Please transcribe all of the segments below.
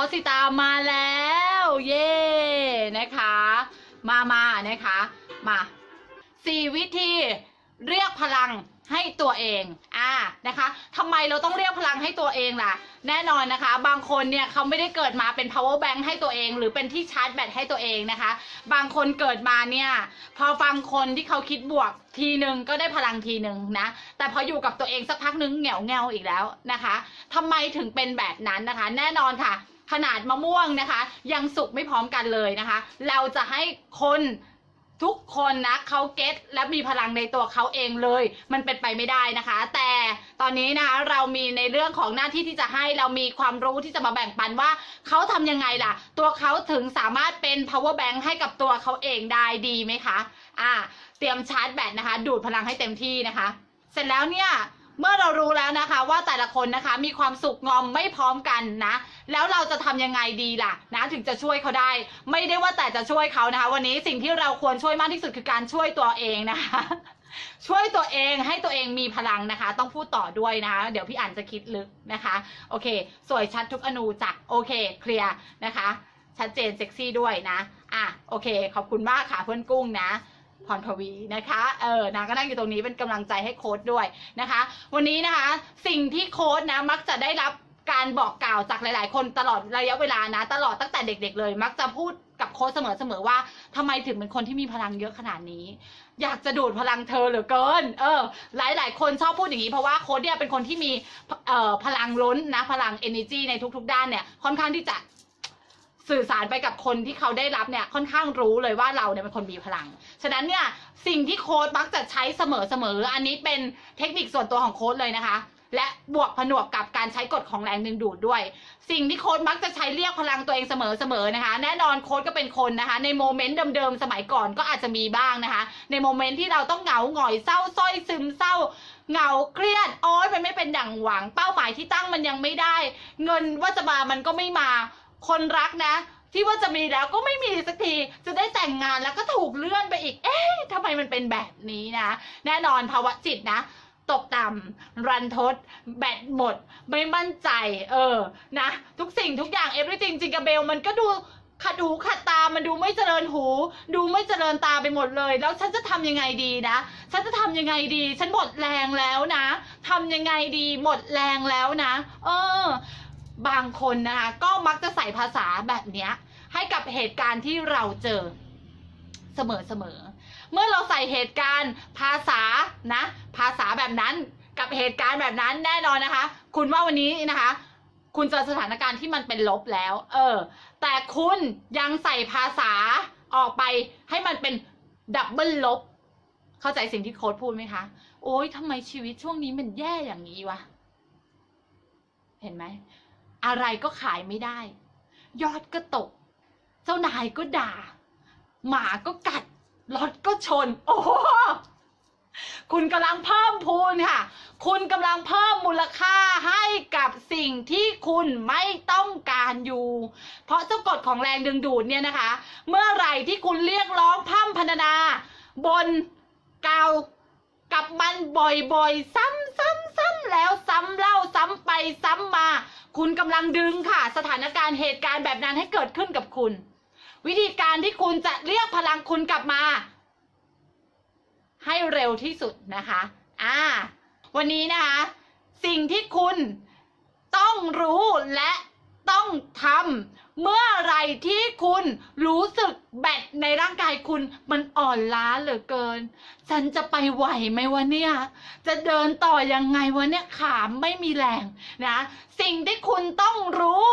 อสิตามาแล้ว เย่นะคะ มามานะคะ มาสี่วิธีเรียกพลังให้ตัวเอง อ่า นะคะทำไมเราต้องเรียกพลังให้ตัวเองล่ะ แน่นอนนะคะ บางคนเนี่ยเขาไม่ได้เกิดมาเป็น power bank ให้ตัวเอง หรือเป็นที่ชาร์จแบตให้ตัวเองนะคะ บางคนเกิดมาเนี่ย พอฟังคนที่เขาคิดบวกทีหนึ่งก็ได้พลังทีหนึ่งนะ แต่พออยู่กับตัวเองสักพักนึงเหงียวเงาอีกแล้วนะคะทำไมถึงเป็นแบบนั้นนะคะ แน่นอนค่ะ ขนาดมะม่วงนะคะ ยังสุกไม่พร้อมกันเลยนะคะ เราจะให้คนทุกคนนะเขาเก็ตและมีพลังในตัวเขาเองเลย มันเป็นไปไม่ได้นะคะ แต่ตอนนี้นะคะเรามีในเรื่องของหน้าที่ที่จะให้เรามีความรู้ที่จะมาแบ่งปันว่าเขาทำยังไงล่ะ ตัวเขาถึงสามารถเป็น power bank ให้กับตัวเขาเองได้ดีไหมคะอ่าเตรียมชาร์จแบตนะคะ ดูดพลังให้เต็มที่นะคะ เสร็จแล้วเนี่ย เมื่อเรารู้แล้วนะคะว่าแต่ละคนนะคะมีความสุขงอมไม่พร้อมกันนะ แล้วเราจะทำยังไงดีล่ะนะถึงจะช่วยเขาได้ ไม่ได้ว่าแต่จะช่วยเขานะคะ วันนี้สิ่งที่เราควรช่วยมากที่สุดคือการช่วยตัวเองนะคะช่วยตัวเองให้ตัวเองมีพลังนะคะ ต้องพูดต่อด้วยนะคะเดี๋ยวพี่อ่านจะคิดลึกนะคะ โอเค สวยชัดทุกอนูจ้ะโอเค เคลียร์นะคะ ชัดเจนเซ็กซี่ด้วยนะ อะ โอเค ขอบคุณมากค่ะเพื่อนกุ้งนะ พรทวีนะคะ เออนางก็นั่งอยู่ตรงนี้เป็นกำลังใจให้โค้ดด้วยนะคะ วันนี้นะคะ สิ่งที่โค้ดนะมักจะได้รับการบอกกล่าวจากหลาย ๆ คนตลอดระยะเวลานะ ตลอดตั้งแต่เด็ก ๆ เลย มักจะพูดกับโค้ดเสมอๆว่าทำไมถึงเป็นคนที่มีพลังเยอะขนาดนี้ อยากจะดูดพลังเธอเหลือเกิน เออ หลายๆ คนชอบพูดอย่างนี้เพราะว่าโค้ดเนี่ยเป็นคนที่มีเอ่อพลังล้นนะ พลัง energy ในทุก ๆ ด้านเนี่ยค่อนข้างที่จะ สื่อสารไปกับคนที่เขาได้รับเนี่ยค่อนข้างรู้เลยว่าเราเนี่ยเป็นคนมีพลัง ฉะนั้นเนี่ยสิ่งที่โค้ดมักจะใช้เสมอเสมอๆอันนี้เป็นเทคนิคส่วนตัวของโค้ดเลยนะคะและบวกผนวกกับการใช้กฎของแรงดึงดูดด้วย สิ่งที่โค้ดมักจะใช้เรียกพลังตัวเองเสมอเสมอๆนะคะ แน่นอนโค้ดก็เป็นคนนะคะ ในโมเมนต์เดิมๆสมัยก่อนก็อาจจะมีบ้างนะคะ ในโมเมนต์ที่เราต้องเหงาหงอยเศร้าส้อยซึมเศร้าเหงาเครียดโอ๊ยมันไม่เป็นดั่งหวังเป้าหมายที่ตั้งมันยังไม่ได้ เงินว่าจะมามันก็ไม่มา คนรักนะ ที่ว่าจะมีแล้วก็ไม่มีสักทีจะได้แต่งงานแล้วก็ถูกเลื่อนไปอีก เอ๊ะทำไมมันเป็นแบบนี้นะ แน่นอนภาวะจิตนะตกต่ำรันทด แบตหมด ไม่มั่นใจ เออ นะ ทุกสิ่งทุกอย่าง everything จิงกับเบล มันก็ดูขัดหูขัดตา มันดูไม่เจริญหู ดูไม่เจริญตาไปหมดเลย แล้วฉันจะทำยังไงดีนะ ฉันจะทำยังไงดี ฉันหมดแรงแล้วนะทำยังไงดี หมดแรงแล้วนะ เออ บางคนนะคะก็มักจะใส่ภาษาแบบเนี้ยให้กับเหตุการณ์ที่เราเจอเสมอเสมอ เมื่อเราใส่เหตุการณ์ภาษานะ ภาษาแบบนั้นกับเหตุการณ์แบบนั้นแน่นอนนะคะ คุณว่าวันนี้นะคะ คุณเจอสถานการณ์ที่มันเป็นลบแล้ว เออ แต่คุณยังใส่ภาษาออกไปให้มันเป็นดับเบิลลบ เข้าใจสิ่งที่โค้ดพูดไหมคะ โอ๊ยทำไมชีวิตช่วงนี้มันแย่อย่างนี้วะ เห็นไหม อะไรก็ขายไม่ได้ ยอดก็ตก เจ้านายก็ด่า หมาก็กัดรถก็ชน โอ้โหคุณกำลังเพิ่มพูนค่ะ คุณกำลังเพิ่มมูลค่าให้กับสิ่งที่คุณไม่ต้องการอยู่ เพราะเจ้ากฎของแรงดึงดูดเนี่ยนะคะ เมื่อไหร่ที่คุณเรียกร้องพร่ำพรรณนา บนเกาวกับมันบ่อยๆ ซ้ำๆๆ แล้วซ้ำเล่าซ้ำไปซ้ำมา คุณกำลังดึงค่ะ สถานการณ์เหตุการณ์แบบนั้นให้เกิดขึ้นกับคุณ วิธีการที่คุณจะเรียกพลังคุณกลับมา ให้เร็วที่สุดนะคะ อ่า วันนี้นะคะ สิ่งที่คุณต้องรู้และต้องทำ เมื่อไรที่คุณรู้สึกแบตในร่างกายคุณมันอ่อนล้าเหลือเกิน ฉันจะไปไหวไหมวะเนี่ย จะเดินต่อยังไงวะเนี่ยขาไม่มีแรงนะ สิ่งที่คุณต้องรู้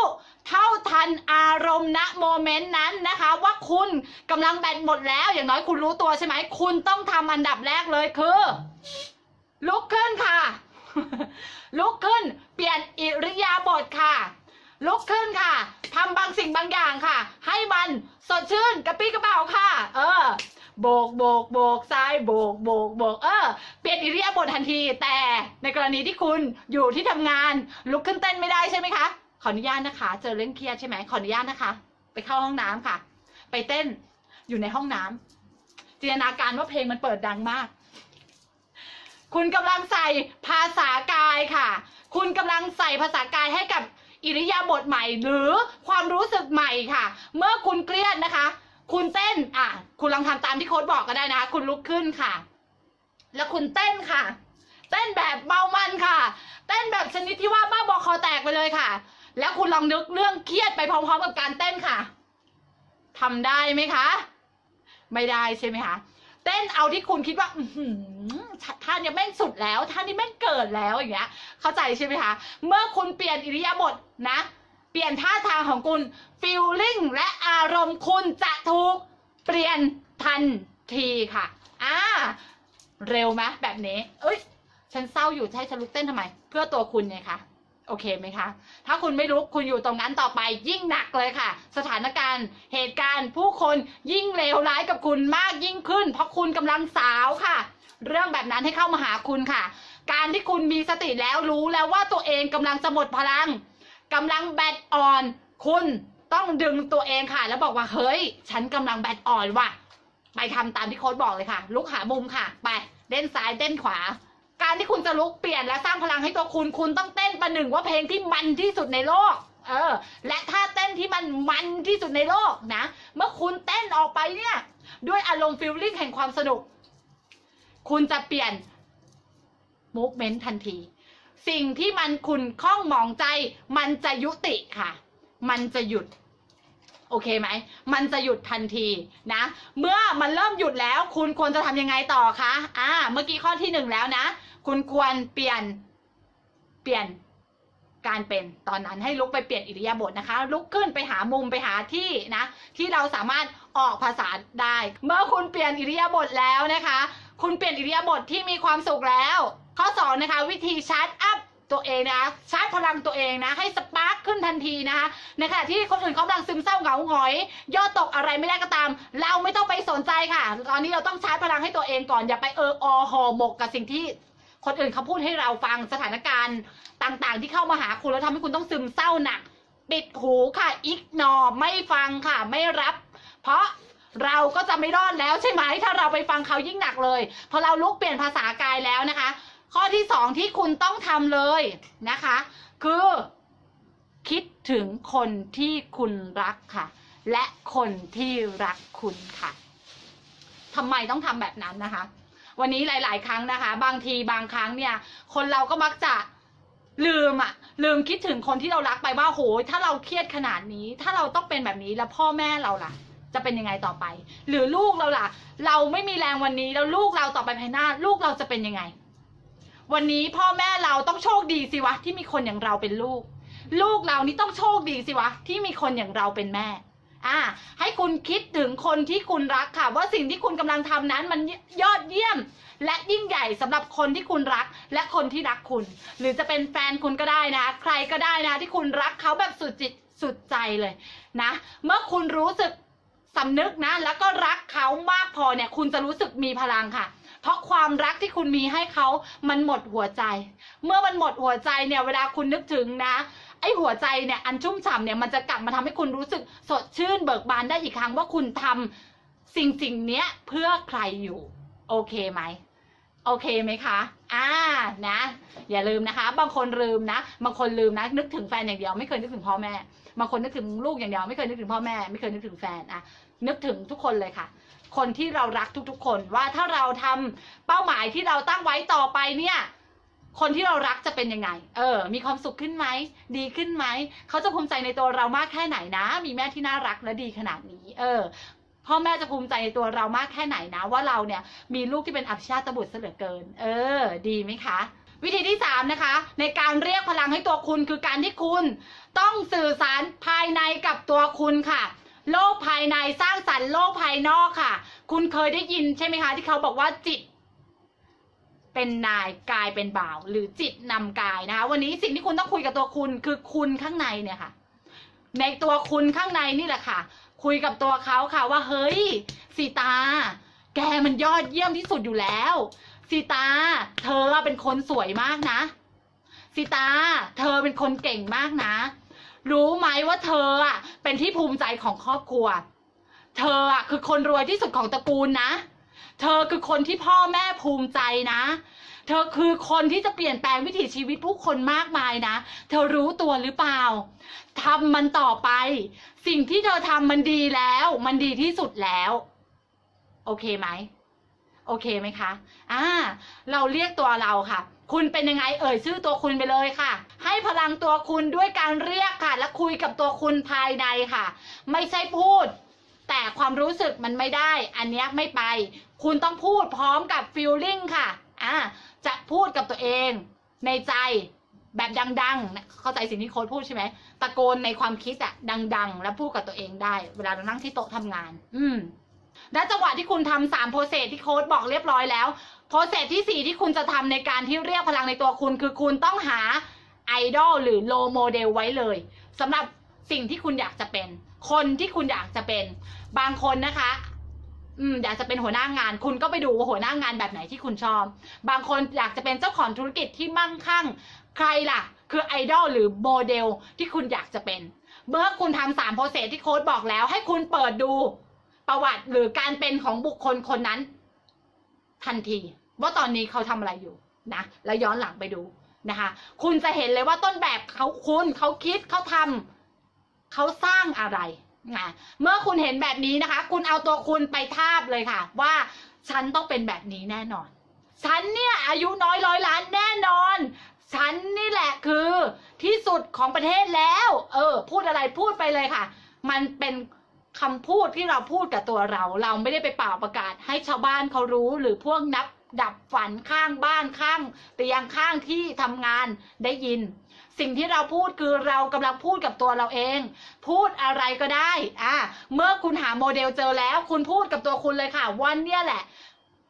เท่าทันอารมณ์ณโมเมนต์นั้นนะคะ ว่าคุณกำลังแบตหมดแล้ว อย่างน้อยคุณรู้ตัวใช่ไหม คุณต้องทำอันดับแรกเลยคือ ลุกขึ้นค่ะ ลุกขึ้น เปลี่ยนอิริยาบถค่ะ ลุกขึ้นค่ะทำบางสิ่งบางอย่างค่ะ ให้มันสดชื่นกระปี้กระเป๋าค่ะ เออ โบกโบกโบกซ้ายโบกโบกโบกเออ เปลี่ยนอิริยาบถทันที แต่ในกรณีที่คุณอยู่ที่ทำงาน ลุกขึ้นเต้นไม่ได้ใช่ไหมคะ ขออนุญาตนะคะ เจอเรื่องเครียดใช่ไหมขออนุญาตนะคะ ไปเข้าห้องน้ำค่ะ ไปเต้นอยู่ในห้องน้ำจินตนาการว่าเพลงมันเปิดดังมาก คุณกำลังใส่ภาษากายค่ะ คุณกำลังใส่ภาษากายให้กับ อิริยาบถใหม่หรือความรู้สึกใหม่ค่ะ เมื่อคุณเครียดนะคะ คุณเต้นอะ คุณลองทำตามที่โค้ดบอกก็ได้นะคะ คุณลุกขึ้นค่ะ แล้วคุณเต้นค่ะ เต้นแบบเมามันค่ะ เต้นแบบชนิดที่ว่าบ้าบอคอแตกไปเลยค่ะ แล้วคุณลองนึกเรื่องเครียดไปพร้อมๆกับการเต้นค่ะทำได้ไหมคะ ไม่ได้ใช่ไหมคะ เต้นเอาที่คุณคิดว่าอืท่านี้แม่งสุดแล้วท่านี้แม่งเกิดแล้วอย่างเงี้ย เข้าใจใช่ไหมคะ เมื่อคุณเปลี่ยนอิริยาบถนะ เปลี่ยนท่าทางของคุณฟีลลิ่งและอารมณ์คุณจะถูกเปลี่ยนทันทีค่ะอ่าเร็วไหมแบบนี้ เอ้ย ฉันเศร้าอยู่ให้ฉันลุกเต้นทำไม เพื่อตัวคุณไงคะ โอเคไหมคะ ถ้าคุณไม่ลุกคุณอยู่ตรงนั้นต่อไปยิ่งหนักเลยค่ะ สถานการณ์เหตุการณ์ผู้คนยิ่งเลวร้ายกับคุณมากยิ่งขึ้น เพราะคุณกำลังสาวค่ะ เรื่องแบบนั้นให้เข้ามาหาคุณค่ะ การที่คุณมีสติแล้วรู้แล้วว่าตัวเองกำลังจะหมดพลังกำลังแบตอ่อน คุณต้องดึงตัวเองค่ะ แล้วบอกว่าเฮ้ย ฉันกำลังแบตอ่อนว่ะ ไปทำตามที่โค้ดบอกเลยค่ะ ลุกหามุมค่ะ ไปเต้นซ้ายเต้นขวา การที่คุณจะลุกเปลี่ยนและสร้างพลังให้ตัวคุณ คุณต้องเต้นประหนึ่งว่าเพลงที่มันที่สุดในโลก เออ และถ้าเต้นที่มันมันที่สุดในโลกนะ เมื่อคุณเต้นออกไปเนี่ย ด้วยอารมณ์ฟิลลิ่งแห่งความสนุก คุณจะเปลี่ยน movement ทันที สิ่งที่มันคุณข้องหมองใจ มันจะยุติค่ะ มันจะหยุดโอเคไหม มันจะหยุดทันทีนะ เมื่อมันเริ่มหยุดแล้ว คุณควรจะทำยังไงต่อคะ อ่า เมื่อกี้ข้อที่หนึ่งแล้วนะ คุณควรเปลี่ยนเปลี่ยนการเป็นตอนนั้นให้ลุกไปเปลี่ยนอิริยาบถนะคะ ลุกขึ้นไปหามุมไปหาที่นะ ที่เราสามารถออกภาษาได้ เมื่อคุณเปลี่ยนอิริยาบถแล้วนะคะ คุณเปลี่ยนอิริยาบถที่มีความสุขแล้ว ข้อสองนะคะ วิธีชาร์จอัพตัวเองนะคะชาร์จพลังตัวเองนะ ให้สปาร์คขึ้นทันทีนะคะในขณะที่คนอื่นเขากำลังซึมเศร้าเหงาหงอย ย่อตกอะไรไม่ได้ก็ตาม เราไม่ต้องไปสนใจค่ะ ตอนนี้เราต้องชาร์จพลังให้ตัวเองก่อนอย่าไปเอออหอหมกกับสิ่งที่ คนอื่นเขาพูดให้เราฟังสถานการณ์ต่างๆ ที่เข้ามาหาคุณแล้วทำให้คุณต้องซึมเศร้าหนักปิดหูค่ะอิกนอไม่ฟังค่ะไม่รับ เพราะเราก็จะไม่รอดแล้วใช่ไหมถ้าเราไปฟังเขายิ่งหนักเลยพอเราลุกเปลี่ยนภาษากายแล้วนะคะ ข้อที่สองที่คุณต้องทำเลยนะคะ คือคิดถึงคนที่คุณรักค่ะ และคนที่รักคุณค่ะทำไมต้องทำแบบนั้นนะคะ วันนี้หลาย ๆ ครั้งนะคะ บางทีบางครั้งเนี่ย คนเราก็มักจะลืมอะลืมคิดถึงคนที่เรารักไปว่าโหถ้าเราเครียดขนาดนี้ ถ้าเราต้องเป็นแบบนี้แล้วพ่อแม่เราล่ะ จะเป็นยังไงต่อไป หรือลูกเราล่ะ เราไม่มีแรงวันนี้แล้วลูกเราต่อไปภายหน้า ลูกเราจะเป็นยังไง วันนี้พ่อแม่เราต้องโชคดีสิวะที่มีคนอย่างเราเป็นลูก ลูกเรานี่ต้องโชคดีสิวะที่มีคนอย่างเราเป็นแม่ อ่าให้คุณคิดถึงคนที่คุณรักค่ะ ว่าสิ่งที่คุณกำลังทำนั้นมันยอดเยี่ยม และยิ่งใหญ่สำหรับคนที่คุณรัก และคนที่รักคุณ หรือจะเป็นแฟนคุณก็ได้นะ ใครก็ได้นะ ที่คุณรักเขาแบบสุดจิตสุดใจเลยนะ เมื่อคุณรู้สึกสำนึกนะ แล้วก็รักเขามากพอเนี่ย คุณจะรู้สึกมีพลังค่ะ เพราะความรักที่คุณมีให้เขามันหมดหัวใจ เมื่อมันหมดหัวใจเนี่ย เวลาคุณนึกถึงนะ ไอ้หัวใจเนี่ยอันชุ่มฉ่ำเนี่ยมันจะกลับมาทำให้คุณรู้สึกสดชื่นเบิกบานได้อีกครั้งว่าคุณทำสิ่งสิ่งเนี้ยเพื่อใครอยู่ โอเคไหมโอเคไหมคะ อ่า นะ อย่าลืมนะคะ บางคนลืมนะ บางคนลืมนะ นึกถึงแฟนอย่างเดียว ไม่เคยนึกถึงพ่อแม่ บางคนนึกถึงลูกอย่างเดียว ไม่เคยนึกถึงพ่อแม่ ไม่เคยนึกถึงแฟนอะนึกถึงทุกคนเลยค่ะ คนที่เรารักทุกๆ คนว่าถ้าเราทำเป้าหมายที่เราตั้งไว้ต่อไปเนี่ย คนที่เรารักจะเป็นยังไง เออ มีความสุขขึ้นไหม ดีขึ้นไหม เขาจะภูมิใจในตัวเรามากแค่ไหนนะ มีแม่ที่น่ารักและดีขนาดนี้ เออ พ่อแม่จะภูมิใจในตัวเรามากแค่ไหนนะ ว่าเราเนี่ยมีลูกที่เป็นอภิชาติบุตรเสลือเกิน เออ ดีไหมคะ วิธีที่สามนะคะ ในการเรียกพลังให้ตัวคุณคือการที่คุณ ต้องสื่อสารภายในกับตัวคุณค่ะโลกภายในสร้างสรรค์โลกภายนอกค่ะ คุณเคยได้ยินใช่ไหมคะ ที่เขาบอกว่าจิต เป็นนายกายเป็นบ่าว หรือจิตนำกายนะคะ วันนี้สิ่งที่คุณต้องคุยกับตัวคุณคือคุณข้างในเนี่ยค่ะ ในตัวคุณข้างในนี่แหละค่ะ คุยกับตัวเขาค่ะว่าเฮ้ยสีตา แกมันยอดเยี่ยมที่สุดอยู่แล้วสีตา เธอเป็นคนสวยมากนะสีตา เธอเป็นคนเก่งมากนะ รู้ไหมว่าเธออะเป็นที่ภูมิใจของครอบครัว เธออะคือคนรวยที่สุดของตระกูลนะ เธอคือคนที่พ่อแม่ภูมิใจนะ เธอคือคนที่จะเปลี่ยนแปลงวิถีชีวิตผู้คนมากมายนะ เธอรู้ตัวหรือเปล่าทำมันต่อไป สิ่งที่เธอทำมันดีแล้ว มันดีที่สุดแล้ว โอเคไหม โอเคไหมคะ อ่า เราเรียกตัวเราค่ะ คุณเป็นยังไง เอ่ยชื่อตัวคุณไปเลยค่ะ ให้พลังตัวคุณด้วยการเรียกค่ะ และคุยกับตัวคุณภายในค่ะ ไม่ใช่พูด แต่ความรู้สึกมันไม่ได้ อันเนี้ยไม่ไป คุณต้องพูดพร้อมกับ feeling ค่ะอ่าจะพูดกับตัวเองในใจแบบดังๆ เข้าใจสิ่งที่โค้ดพูดใช่ไหม ตะโกนในความคิดอะดัง ๆ แล้วพูดกับตัวเองได้ เวลาเรานั่งที่โต๊ะทำงาน อืม และจังหวะที่คุณทำสามโปรเซสที่โค้ดบอกเรียบร้อยแล้ว โปรเซสที่สี่ที่คุณจะทำในการที่เรียกพลังในตัวคุณ คือคุณต้องหาไอดอลหรือโลโมเดลไว้เลยสำหรับสิ่งที่คุณอยากจะเป็น คนที่คุณอยากจะเป็น บางคนนะคะ อืมอยากจะเป็นหัวหน้างาน คุณก็ไปดูว่าหัวหน้างานแบบไหนที่คุณชอบ บางคนอยากจะเป็นเจ้าของธุรกิจที่มั่งคั่ง ใครล่ะ คือไอดอลหรือโมเดลที่คุณอยากจะเป็น เมื่อคุณทำสามโปรเซสที่โค้ดบอกแล้ว ให้คุณเปิดดูประวัติหรือการเป็นของบุคคลคนนั้น ทันที ว่าตอนนี้เขาทำอะไรอยู่นะแล้วย้อนหลังไปดูนะคะ คุณจะเห็นเลยว่าต้นแบบเขาคุณเขาคิดเขาทำเขาสร้างอะไร นะเมื่อคุณเห็นแบบนี้นะคะ คุณเอาตัวคุณไปทาบเลยค่ะ ว่าฉันต้องเป็นแบบนี้แน่นอน ฉันเนี่ยอายุน้อยร้อยล้านแน่นอน ฉันนี่แหละคือที่สุดของประเทศแล้ว เออ พูดอะไรพูดไปเลยค่ะ มันเป็นคำพูดที่เราพูดกับตัวเรา เราไม่ได้ไปเป่าประกาศให้ชาวบ้านเขารู้หรือพวกนับ ดับฝันข้างบ้านข้างเตียงข้างที่ทำงานได้ยิน สิ่งที่เราพูดคือเรากำลังพูดกับตัวเราเอง พูดอะไรก็ได้อ่าเมื่อคุณหาโมเดลเจอแล้ว คุณพูดกับตัวคุณเลยค่ะวันเนี้ยแหละ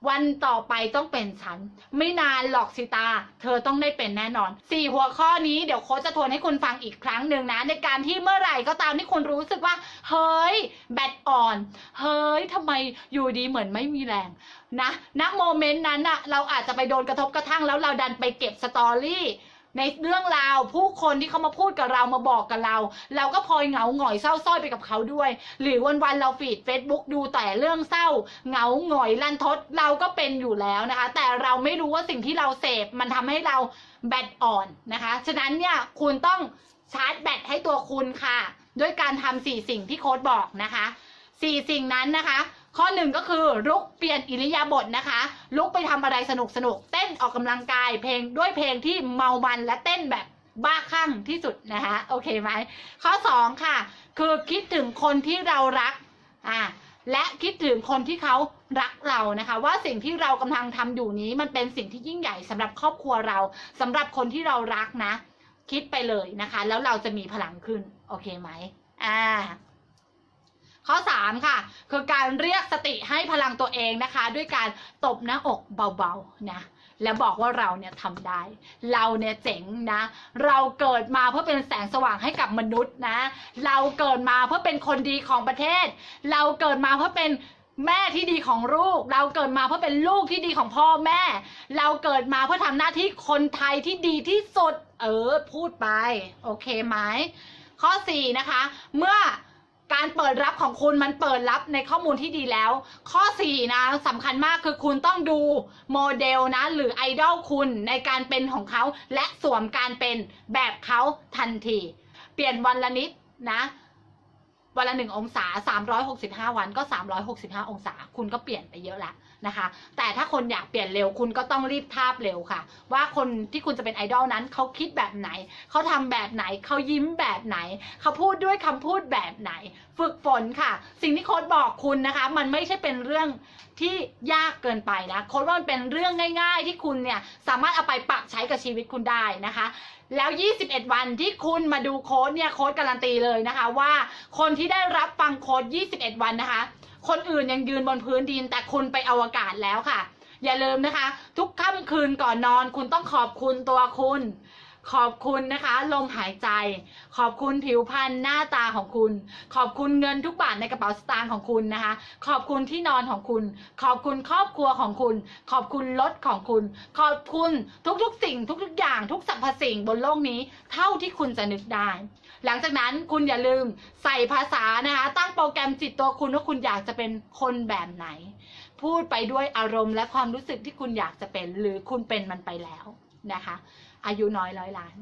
วันต่อไปต้องเป็นฉัน ไม่นานหรอกสิตา เธอต้องได้เป็นแน่นอนสี่หัวข้อนี้เดี๋ยวโค้ชจะทวนให้คุณฟังอีกครั้งหนึ่งนะ ในการที่เมื่อไหร่ก็ตามที่คุณรู้สึกว่า เฮ้ย แบตอ่อน เฮ้ยทำไมอยู่ดีเหมือนไม่มีแรงนะณโมเมนต์นั้นอะเราอาจจะไปโดนกระทบกระทั่งแล้วเราดันไปเก็บสตอรี่ ในเรื่องราวผู้คนที่เขามาพูดกับเรามาบอกกับเรา เราก็พลอยเหงาหงอยเศร้าส้อยไปกับเขาด้วย หรือวันๆเราฟีด Facebook ดูแต่เรื่องเศร้าเหงาหงอยลันทดเราก็เป็นอยู่แล้วนะคะ แต่เราไม่รู้ว่าสิ่งที่เราเสพมันทำให้เราแบตอ่อนนะคะ ฉะนั้นเนี่ยคุณต้องชาร์จแบตให้ตัวคุณค่ะ ด้วยการทำสี่สิ่งที่โค้ดบอกนะคะสี่สิ่งนั้นนะคะ ข้อหนึ่งก็คือลุกเปลี่ยนอิริยาบถนะคะ ลุกไปทำอะไรสนุกสนุกเต้นออกกำลังกายเพลงด้วยเพลงที่เมามันและเต้นแบบบ้าคลั่งที่สุดนะคะโอเคไหมข้อสองค่ะ คือคิดถึงคนที่เรารักอ่าและคิดถึงคนที่เขารักเรานะคะ ว่าสิ่งที่เรากำลังทำอยู่นี้มันเป็นสิ่งที่ยิ่งใหญ่สำหรับครอบครัวเราสำหรับคนที่เรารักนะ คิดไปเลยนะคะ แล้วเราจะมีพลังขึ้น โอเคไหมอ่า ข้อ 3 ค่ะ คือการเรียกสติให้พลังตัวเองนะคะ ด้วยการตบหน้าอกเบาๆนะแล้วบอกว่าเราเนี่ยทำได้ เราเนี่ยเจ๋งนะ เราเกิดมาเพื่อเป็นแสงสว่างให้กับมนุษย์นะ เราเกิดมาเพื่อเป็นคนดีของประเทศ เราเกิดมาเพื่อเป็นแม่ที่ดีของลูก เราเกิดมาเพื่อเป็นลูกที่ดีของพ่อแม่ เราเกิดมาเพื่อทำหน้าที่คนไทยที่ดีที่สุด เออ พูดไป โอเคไหม ข้อ 4 นะคะ เมื่อ การเปิดรับของคุณมันเปิดรับในข้อมูลที่ดีแล้ว ข้อ 4 นะสำคัญมากคือคุณต้องดูโมเดลนะ หรือไอดอลคุณในการเป็นของเขา และสวมการเป็นแบบเขาทันที เปลี่ยนวันละนิดนะวันละหนึ่งองศา 365 วันก็ 365 องศา คุณก็เปลี่ยนไปเยอะแล้ว นะคะ แต่ถ้าคนอยากเปลี่ยนเร็วคุณก็ต้องรีบทาบเร็วค่ะ ว่าคนที่คุณจะเป็นไอดอลนั้นเขาคิดแบบไหน เขาทำแบบไหน เขายิ้มแบบไหน เขาพูดด้วยคำพูดแบบไหน ฝึกฝนค่ะ สิ่งที่โค้ดบอกคุณนะคะ มันไม่ใช่เป็นเรื่องที่ยากเกินไปนะโค้ดว่ามันเป็นเรื่องง่าย ๆ ที่คุณเนี่ยสามารถเอาไปปรับใช้กับชีวิตคุณได้นะคะ แล้ว 21 วันที่คุณมาดูโค้ดเนี่ยโค้ดการันตีเลยนะคะ ว่าคนที่ได้รับฟังโค้ด 21 วันนะคะ คนอื่นยังยืนบนพื้นดิน แต่คุณไปอวกาศแล้วค่ะ อย่าลืมนะคะ ทุกค่ำคืนก่อนนอน คุณต้องขอบคุณตัวคุณ ขอบคุณนะคะ ลมหายใจ ขอบคุณผิวพรรณหน้าตาของคุณ ขอบคุณเงินทุกบาทในกระเป๋าสตางค์ของคุณนะคะ ขอบคุณที่นอนของคุณ ขอบคุณครอบครัวของคุณ ขอบคุณรถของคุณ ขอบคุณทุกๆสิ่งทุกๆอย่างทุกสรรพสิ่งบนโลกนี้ เท่าที่คุณจะนึกได้ หลังจากนั้นคุณอย่าลืมใส่ภาษานะคะ ตั้งโปรแกรมจิตตัวคุณว่าคุณอยากจะเป็นคนแบบไหน พูดไปด้วยอารมณ์และความรู้สึกที่คุณอยากจะเป็น หรือคุณเป็นมันไปแล้วนะคะ อายุน้อยร้อยล้าน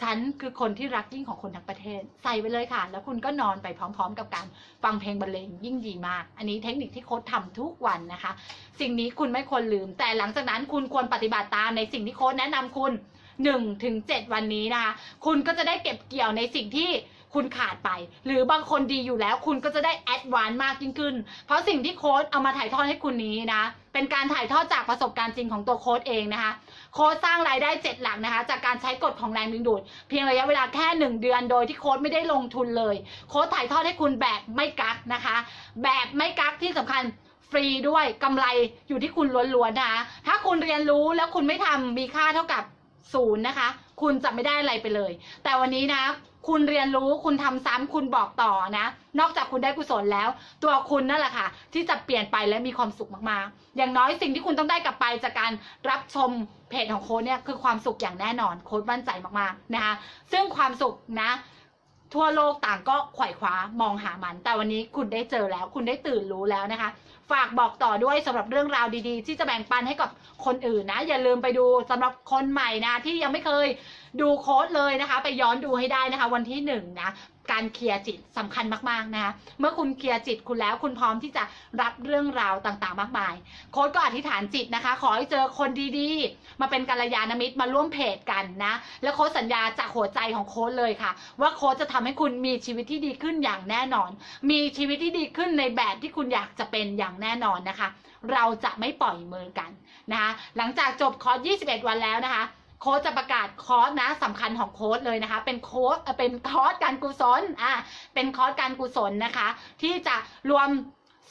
ฉันคือคนที่รักยิ่งของคนทั้งประเทศ ใส่ไปเลยค่ะ แล้วคุณก็นอนไปพร้อม ๆ กับการฟังเพลงบรรเลงยิ่งดีมาก อันนี้เทคนิคที่โค้ชทำทุกวันนะคะ สิ่งนี้คุณไม่ควรลืม แต่หลังจากนั้นคุณควรปฏิบัติตามในสิ่งที่โค้ชแนะนำคุณ1ถึง7วันนี้นะคะ คุณก็จะได้เก็บเกี่ยวในสิ่งที่คุณขาดไป หรือบางคนดีอยู่แล้ว คุณก็จะได้แอดวานมากยิ่งขึ้น เพราะสิ่งที่โค้ชเอามาถ่ายทอดให้คุณนี้นะ เป็นการถ่ายทอดจากประสบการณ์จริงของตัวโค้ชเองนะคะ โค้ดสร้างรายได้เจ็ดหลักนะคะ จากการใช้กฎของแรงดึงดูด เพียงระยะเวลาแค่หนึ่งเดือนโดยที่โค้ดไม่ได้ลงทุนเลย โค้ดถ่ายทอดให้คุณแบบไม่กักนะคะ แบบไม่กักที่สำคัญฟรีด้วยกำไรอยู่ที่คุณล้วนๆนะคะถ้าคุณเรียนรู้แล้วคุณไม่ทำมีค่าเท่ากับศูนย์นะคะ คุณจะไม่ได้อะไรไปเลย แต่วันนี้นะ คุณเรียนรู้คุณทำซ้ำคุณบอกต่อนะ นอกจากคุณได้กุศลแล้ว ตัวคุณนั่นแหละค่ะ ที่จะเปลี่ยนไปและมีความสุขมากๆ อย่างน้อยสิ่งที่คุณต้องได้กลับไปจากการรับชมเพจของโค้ดเนี่ยคือความสุขอย่างแน่นอน โค้ดมั่นใจมากๆนะคะซึ่งความสุขนะ ทั่วโลกต่างก็ไขว่คว้ามองหามัน แต่วันนี้คุณได้เจอแล้ว คุณได้ตื่นรู้แล้วนะคะ ฝากบอกต่อด้วยสำหรับเรื่องราวดีๆ ที่จะแบ่งปันให้กับคนอื่นนะ อย่าลืมไปดูสำหรับคนใหม่นะที่ยังไม่เคยดูโค้ดเลยนะคะ ไปย้อนดูให้ได้นะคะ วันที่หนึ่งนะ การเคลียร์จิตสำคัญมากๆนะคะเมื่อคุณเคลียร์จิตคุณแล้วคุณพร้อมที่จะรับเรื่องราวต่างๆ มากมาย โค้ดก็อธิษฐานจิตนะคะ ขอให้เจอคนดีๆ มาเป็นกัลยาณมิตรมาร่วมเพจกันนะแล้วโค้ดสัญญาจากหัวใจของโค้ดเลยค่ะ ว่าโค้ดจะทำให้คุณมีชีวิตที่ดีขึ้นอย่างแน่นอน มีชีวิตที่ดีขึ้นในแบบที่คุณอยากจะเป็นอย่างแน่นอนนะคะ เราจะไม่ปล่อยมือกันนะคะหลังจากจบคอร์ส 21 วันแล้วนะคะ โค้ดจะประกาศคอร์สนะสำคัญของโค้ดเลยนะคะ เป็นโค้ดเป็นคอร์สการกุศลอะเป็นคอร์สการกุศลนะคะ ที่จะรวม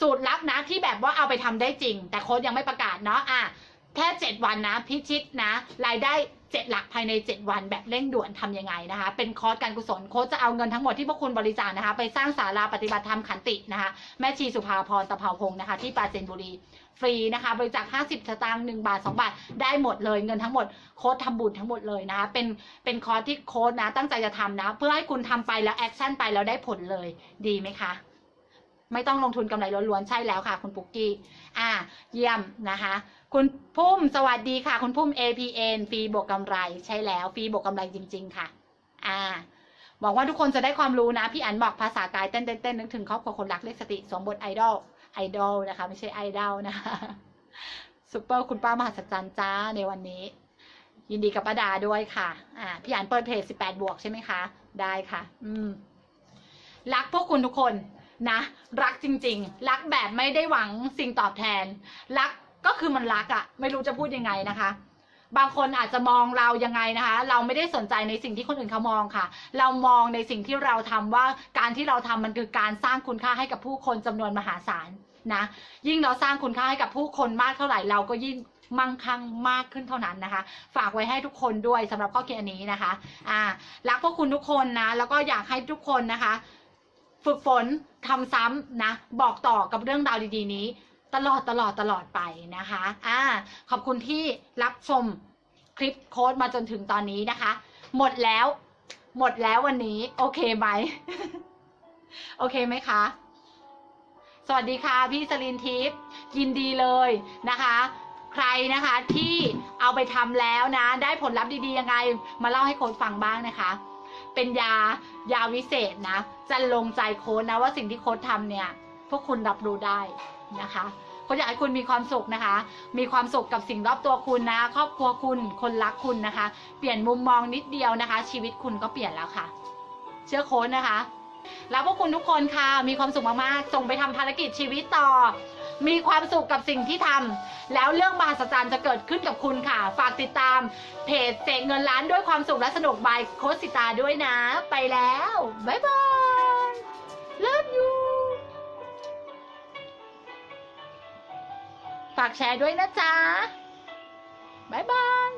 สูตรลับนะที่แบบว่าเอาไปทำได้จริง แต่โค้ดยังไม่ประกาศเนาะอะแค่ 7 วันนะ พิชิตนะ รายได้ 7หลักภายใน 7 วันแบบเร่งด่วนทำยังไงนะคะ เป็นคอร์สการกุศลโค้ชจะเอาเงินทั้งหมดที่พวกคุณบริจาคนะคะ ไปสร้างศาลาปฏิบัติธรรมขันตินะคะ แม่ชีสุภาพรตะเภาพงศ์นะคะ ที่ปราจีนบุรีฟรีนะคะ บริจาค 50สตางค์1บาท 2 บาท ได้หมดเลยเงินทั้งหมดโค้ดทำบุญทั้งหมดเลยนะคะ เป็นเป็นคอร์สที่โค้ดนะตั้งใจจะทำนะ เพื่อให้คุณทำไปแล้วแอคชั่นไปแล้วได้ผลเลยดีไหมคะ ไม่ต้องลงทุนกำไรล้วนๆ ใช่แล้วค่ะ คุณปุ๊กกี้ อ่า เยี่ยมนะคะ คุณพุ่มสวัสดีค่ะ คุณพุ่ม APN ฟรีบวกกำไร ใช่แล้ว ฟรีบวกกำไรจริง ๆ ค่ะ อ่าบอกว่าทุกคนจะได้ความรู้นะ พี่อันบอกภาษากายเต้นเต้นเต้นนึกถึงครอบครัวคนรักเรียกสติสวมบทไอดอล ไอดอลนะคะ ไม่ใช่ไอดอลนะคะซูเปอร์คุณป้ามหัศจรรย์จ้าในวันนี้ ยินดีกับป้าดาด้วยค่ะอ่าพี่อันเปิดเพจ18 บวกใช่ไหมคะ ได้ค่ะ อืมรักพวกคุณทุกคน นะ รักจริง ๆ รักแบบไม่ได้หวังสิ่งตอบแทน รักก็คือมันรักอะไม่รู้จะพูดยังไงนะคะ บางคนอาจจะมองเรายังไงนะคะ เราไม่ได้สนใจในสิ่งที่คนอื่นเขามองค่ะ เรามองในสิ่งที่เราทำว่าการที่เราทำมันคือการสร้างคุณค่าให้กับผู้คนจำนวนมหาศาลนะยิ่งเราสร้างคุณค่าให้กับผู้คนมากเท่าไหร่เราก็ยิ่งมั่งคั่งมากขึ้นเท่านั้นนะคะ ฝากไว้ให้ทุกคนด้วยสำหรับข้อคิดอันนี้นะคะอ่ารักพวกคุณทุกคนนะ แล้วก็อยากให้ทุกคนนะคะ ฝึกฝนทำซ้ำนะ บอกต่อกับเรื่องราวดีๆนี้ ตลอดตลอดตลอดไปนะคะอ่าขอบคุณที่รับชมคลิปโค้ดมาจนถึงตอนนี้นะคะ หมดแล้ว หมดแล้ววันนี้ โอเคไหมโอเคไหมคะ สวัสดีค่ะพี่สลินทิพย์ยินดีเลยนะคะ ใครนะคะที่เอาไปทำแล้วนะ ได้ผลลัพธ์ดีๆยังไง มาเล่าให้โค้ดฟังบ้างนะคะ เป็นยายาวิเศษนะจะลงใจโค้ดนะว่าสิ่งที่โค้ดทำเนี่ย พวกคุณรับรู้ได้นะคะโค้ดอยากให้คุณมีความสุขนะคะ มีความสุขกับสิ่งรอบตัวคุณนะ ครอบครัวคุณ คนรักคุณนะคะ เปลี่ยนมุมมองนิดเดียวนะคะ ชีวิตคุณก็เปลี่ยนแล้วค่ะ เชื่อโค้ดนะคะ แล้วพวกคุณทุกคนค่ะ มีความสุขมากๆส่งไปทำภารกิจชีวิตต่อ มีความสุขกับสิ่งที่ทำแล้วเรื่องมหัศจรรย์จะเกิดขึ้นกับคุณค่ะ ฝากติดตามเพจเสกเงินล้านด้วยความสุขและสนุกบายโคสิตาด้วยนะ ไปแล้วบ๊ายบาย love you ฝากแชร์ด้วยนะจ๊ะบ๊ายบาย